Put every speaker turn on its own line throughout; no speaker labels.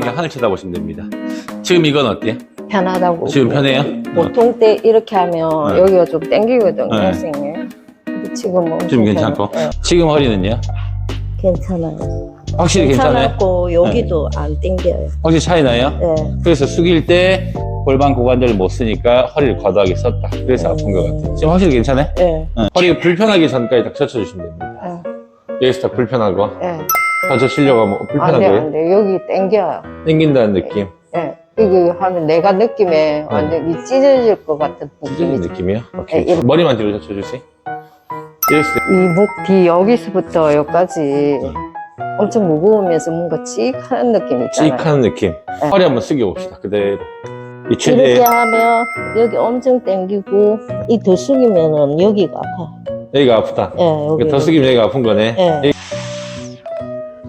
그냥 하늘 쳐다보시면 됩니다. 지금 이건 어때요?
편하다고.
지금 편해요?
보통 때 이렇게 하면
네.
여기가 좀 땡기거든요,
네.
선생님. 근데 지금 좀
괜찮고?
네,
지금 허리는요?
괜찮아요.
확실히 괜찮아요? 네.
괜찮았고 여기도 안 땡겨요.
확실히 차이 나요?
네.
그래서 숙일 때 골반 고관절을 못 쓰니까 허리를 과도하게 썼다. 그래서 아픈 것 같아요. 지금 확실히 괜찮아요?
네.
네. 허리가 불편하기 전까지 딱 젖혀주시면 됩니다.
네.
여기서 딱 불편하고
네.
더 젖히려고 하면
안
불편한
돼,
거예요?
안 돼. 여기 땡겨요.
땡긴다는 느낌.
네. 이거 하면 내가 느낌에 완전 이 찢어질 것 같은
찢어진
느낌이죠.
느낌이요? 오케이.
네, 이렇게.
머리만 뒤로 젖혀주세요.
이목 뒤 여기서부터 여기까지 엄청 무거우면서 뭔가 찌익하는 느낌 있잖아요.
찌익하는 느낌. 허리 한번 숙여봅시다. 그대로. 이
이렇게
최대,
하면 여기 엄청 당기고 이 더 숙이면은 여기가 아파.
여기가 아프다.
예, 여기.
더 숙이면 여기가 아픈 거네.
예.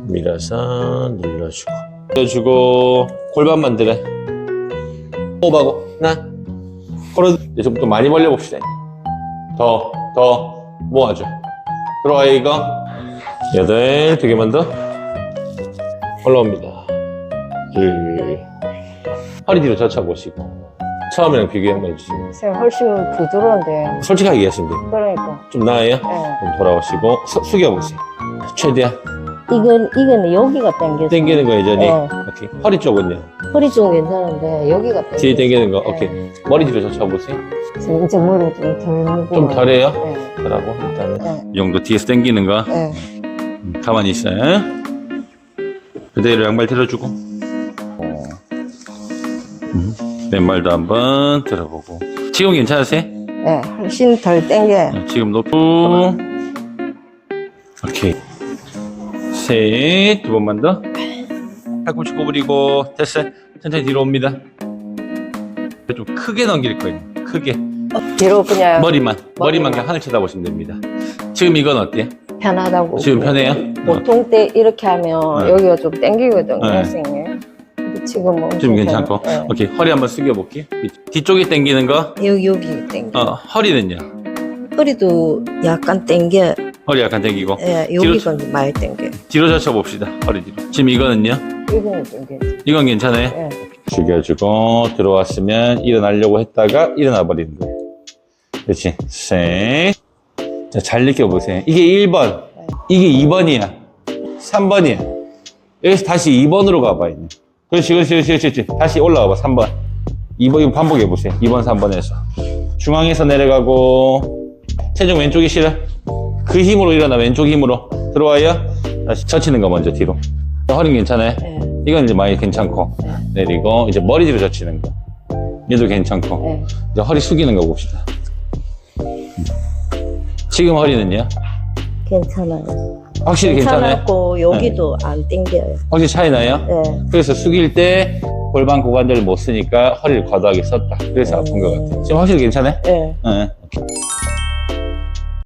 밀어서 눌러주고. 눌러주고, 골반만 들어. 호흡하고, 하나. 걸어, 이제 좀더 많이 벌려봅시다. 더, 더, 모아줘. 들어와요, 이거. 여덟, 두 개만 더. 올라옵니다. 둘. 허리 뒤로 젖혀보시고. 처음이랑 비교 한번 해주시면.
선생님 훨씬 부드러운데.
솔직하게 얘기하시면 돼요.
그러니까.
좀 나아요?
예.
좀 돌아오시고, 수- 숙여보세요. 최대한.
이건 이거는 여기가 당겨서.
당기는 거 예전에.
예.
오케이. 허리 쪽은요?
허리 쪽 괜찮은데 여기가 당겨.
뒤에 당기는 거.
예.
오케이. 머리 뒤로 젖혀보세요.
이제 머리 좀덜 무거워.
좀 덜해요?
예.
덜하고, 일단은.
예.
이 정도 뒤에서 당기는 거.
예.
음, 가만히 있어요. 그대로 양발 들어주고. 음, 왼발도 한번 들어보고. 지금 괜찮으세요?
예. 훨씬 덜 당겨요.
네, 지금 놓고. 오케이. 셋, 두 번만 더. 팔꿈치 구부리고, 됐어요. 천천히 뒤로 옵니다. 좀 크게 넘길 거예요. 크게.
뒤로 그냥
머리만, 머리만 그냥 하늘 쳐다보시면 됩니다. 지금 이건 어때요?
편하다고.
지금 편해요?
보통 때 이렇게 하면
네.
여기가 좀 당기거든요,
네.
선생님. 근데 지금은
지금
좀
괜찮고.
예.
오케이. 허리 한번 숙여볼게요. 뒤쪽에 당기는 거,
여기 여기 당겨.
어, 허리는요?
허리도 약간 당겨.
허리 약간 당기고.
예,
뒤로
여기가 많이 당겨.
뒤로 젖혀 봅시다. 허리 뒤로. 지금 이거는요?
이거는 좀 괜찮아.
이건 괜찮아요?
예.
죽여주고 들어왔으면 일어나려고 했다가 일어나 버리는 거예요. 그렇지. 셋. 자, 잘 느껴보세요. 이게 1번. 이게 2번이야. 3번이야. 여기서 다시 2번으로 가봐. 이제. 그렇지, 그렇지, 그렇지, 그렇지. 다시 올라가봐. 3번. 2번, 이거 반복해보세요. 2번, 3번에서. 중앙에서 내려가고, 체중 왼쪽이 실어. 그 힘으로 일어나, 왼쪽 힘으로. 들어와요. 다시 젖히는 거 먼저 뒤로. 허리는 괜찮아요?
예.
이건 이제 많이 괜찮고 내리고 이제 머리 뒤로 젖히는 거 얘도 괜찮고
예.
이제 허리 숙이는 거 봅시다 지금 허리는요?
괜찮아요.
확실히 괜찮아요? 네.
괜찮았고 여기도 안 당겨요.
확실히 차이 나요?
예.
그래서 숙일 때 골반 고관절을 못 쓰니까 허리를 과도하게 썼다 그래서 아픈 것 같아요 지금 확실히 괜찮아요?
예.
네.